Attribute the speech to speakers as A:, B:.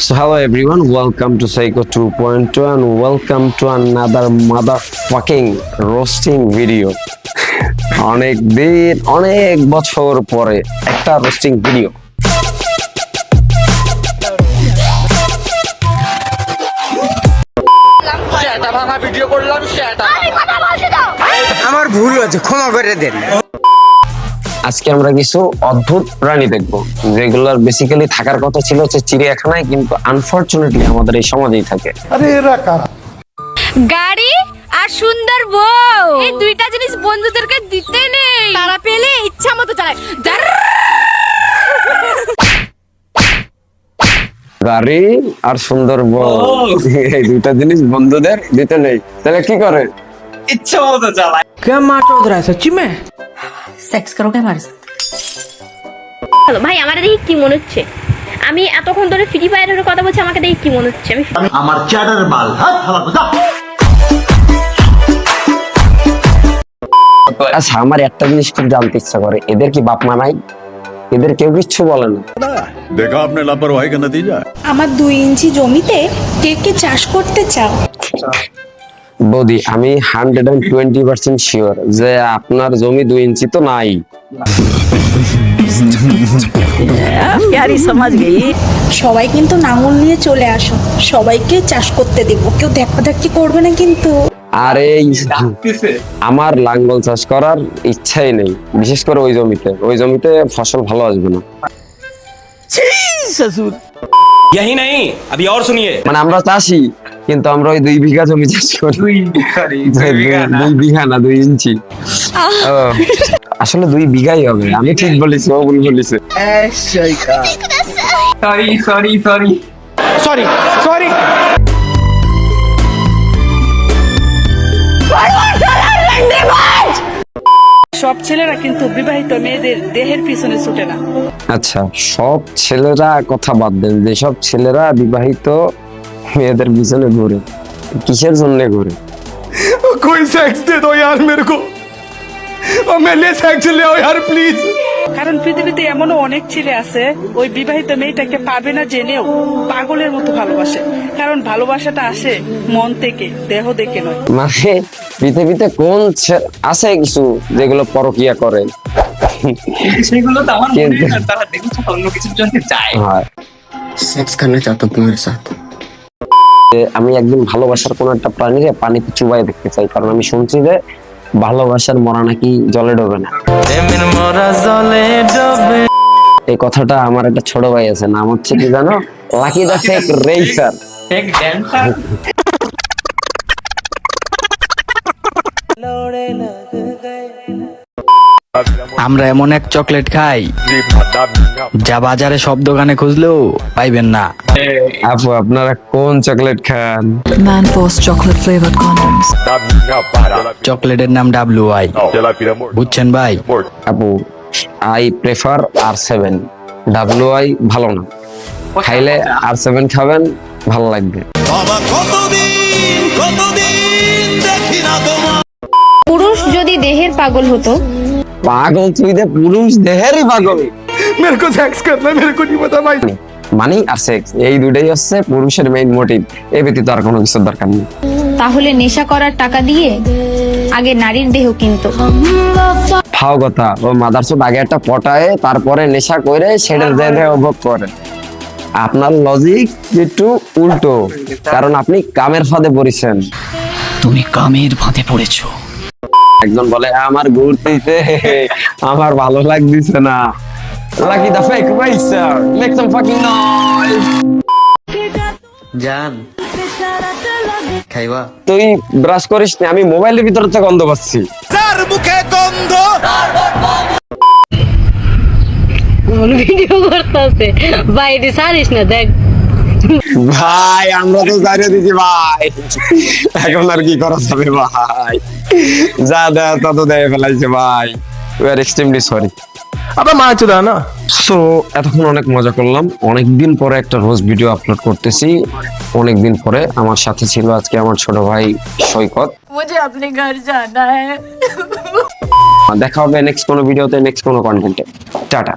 A: So hello everyone, welcome to Psycho 2.2 and welcome to another motherfucking roasting video. অনেক দিন অনেক বছর পরে একটা রোস্টিং ভিডিও
B: আমার ভুল হয়েছে ক্ষমা করে দেন
A: আজকে আমরা কিছু অদ্ভুত প্রাণী দেখব। রেগুলার বেসিক্যালি থাকার কথা ছিল হচ্ছে চিড়িয়াখানায় কিন্তু আনফরচুনেটলি আমাদের এই সমাজেই থাকে। আরে এরা কারা?
C: গাড়ি আর সুন্দর বউ। এই দুইটা জিনিস বন্ধুদেরকে দিতে নেই। তারা পেলে ইচ্ছা মতো চালায়।
A: গাড়ি আর সুন্দর বউ। এই দুইটা জিনিস বন্ধুদের দিতে নেই। তাহলে কি করে?
B: ইচ্ছা মতো চালায়। কেমন
D: सेक्स करोगे हमारे साथ
E: হ্যালো ভাই আমার দেখি কি মনে হচ্ছে আমি এতক্ষণ ধরে ফ্রি ফায়ারের কথা বলছি আমাকে দেখি কি মনে হচ্ছে আমি
F: আমার চ্যাটার মাল হ্যাঁ খারাপ যা
A: আচ্ছা আমার একটা জিনিস খুব জানতে ইচ্ছা করে এদের কি বাপ মা নাই এদের কেউ কিচ্ছু বলে না
G: देखा आपने लापरवाही का नतीजा है
H: আমার দুই ইঞ্চি জমিতে কে কে চাষ করতে চাও
A: বৌদি আমি hundred and twenty percent sure যে আপনার জমি দুই ইঞ্চি তো নাই
H: সবাই কিন্তু নাঙল নিয়ে চলে আসো সবাইকে চাষ করতে দেবো কেউ দেখা দেখি করবে না কিন্তু
A: আর এই আমার লাঙ্গল চাষ করার ইচ্ছাই নেই বিশেষ করে ওই জমিতে ওই জমিতে ফসল ভালো আসবে না
I: यही नहीं अभी और सुनिए
A: মানে আমরা চাষি কিন্তু আমরা ওই দুই বিঘা জমি চাষ করি। দুই দুই বিঘা না? দুই ইঞ্চি। ও, আসলে দুই বিঘাই হবে আমি ঠিক বলেছি ও ভুল বলেছে।
J: সব ছেলেরা কিন্তু বিবাহিত মেয়েদের দেহের পিছনে ছুটে না।
A: আচ্ছা সব ছেলেরা কথা বাদ দেন যেসব ছেলেরা বিবাহিত মেয়েদের পিছনে ঘুরে কিসের জন্য ঘুরে
F: कोई सेक्स दे दो यार मेरे को और मैं ले सेक्स ले आओ यार प्लीज
J: কারণ পৃথিবীতে এমনও অনেক ছেলে আছে ওই বিবাহিত মেয়েটাকে পাবে না জেনেও পাগলের মতো ভালোবাসে কারণ ভালোবাসাটা আসে মন থেকে দেহ দেখে নয়
A: মানে পৃথিবীতে কোন ছে- আছে কিছু যেগুলো পরকিয়া করে
I: সেগুলো তো আমার মনে
A: কিন্তু-
I: হয় না, তারা দেখেছে অন্য কিছুর জন্য যায়
A: হয়
B: सेक्स करना चाहता हूँ तुम्हारे साथ
A: যে আমি একদিন ভালোবাসার কোন একটা প্রাণীরে পানিতে চুবাই দেখতে চাই কারণ আমি শুনছি যে ভালোবাসার মরা নাকি জলে ডোবে না। এই কথাটা আমার একটা ছোট ভাই আছে নাম হচ্ছে কি জানো? লাকি দা ফেক রেসার
B: আমরা এমন এক চকলেট খাই। যা বাজারে সব দোকানে খুঁজলেও পাইবেন না।
A: আপু আপনারা কোন চকলেট খান?
D: Manforce chocolate flavored condoms.
B: চকলেটের নাম ডাব্লিউ আই। বুঝছেন ভাই?
A: আপু I prefer R seven. W I ভালো না। খাইলে আর সেভেন খাবেন ভালো লাগবে।
E: পুরুষ যদি দেহের পাগল হতো
A: পাগল তুই দে পুরুষ দেহেরই পাগল।
F: মেরে কো সেক্স করলে মেরে কো নি পতা ভাই
A: মানে আর সেক্স এই দুটাই হচ্ছে পুরুষের মেইন মোটিভ এ ব্যতীত আর কোনো কিছু দরকার নেই।
C: তাহলে নেশা করার টাকা দিয়ে আগে নারীর দেহ কিন্তু।
A: ফাও কথা ও মাদারসুদ আগে একটা পটায় তারপরে নেশা করে সেটার দেহে উপভোগ করে। আপনার লজিক একটু উল্টো কারণ আপনি কামের ফাঁদে পড়েছেন।
B: তুমি কামের ফাঁদে পড়েছো।
A: একজন বলে আমার ঘুরতেছে আমার ভালো লাগতেছে না। লাকি দা fake riser make some fucking noise
B: জান খাইবা?
A: তুই ব্রাশ করিস না আমি মোবাইলের ভিতরে তো গন্ধ পাচ্ছি। যার মুখে গন্ধ?
E: ভিডিও করতেছে। বাইরে সারিস না দেখ।
A: ভাই আমরা তো জানিয়ে দিছি ভাই। এখন আর কি করা যাবে ভাই? যা দেয় তা তো দেয় ফেলাইছে ভাই। উই এক্সট্রিমলি সরি
F: আবার মা হচ্ছে না?
A: সো এতক্ষণ অনেক মজা করলাম। অনেকদিন পরে একটা রোজ ভিডিও আপলোড করতেছি। অনেকদিন পরে আমার সাথে ছিল আজকে আমার ছোট ভাই সৈকত।
C: মুঝে আপনি ঘর জানা হ্যায়
A: দেখা হবে নেক্সট কোনো ভিডিওতে নেক্সট কোনো কন্টেন্টে টাটা।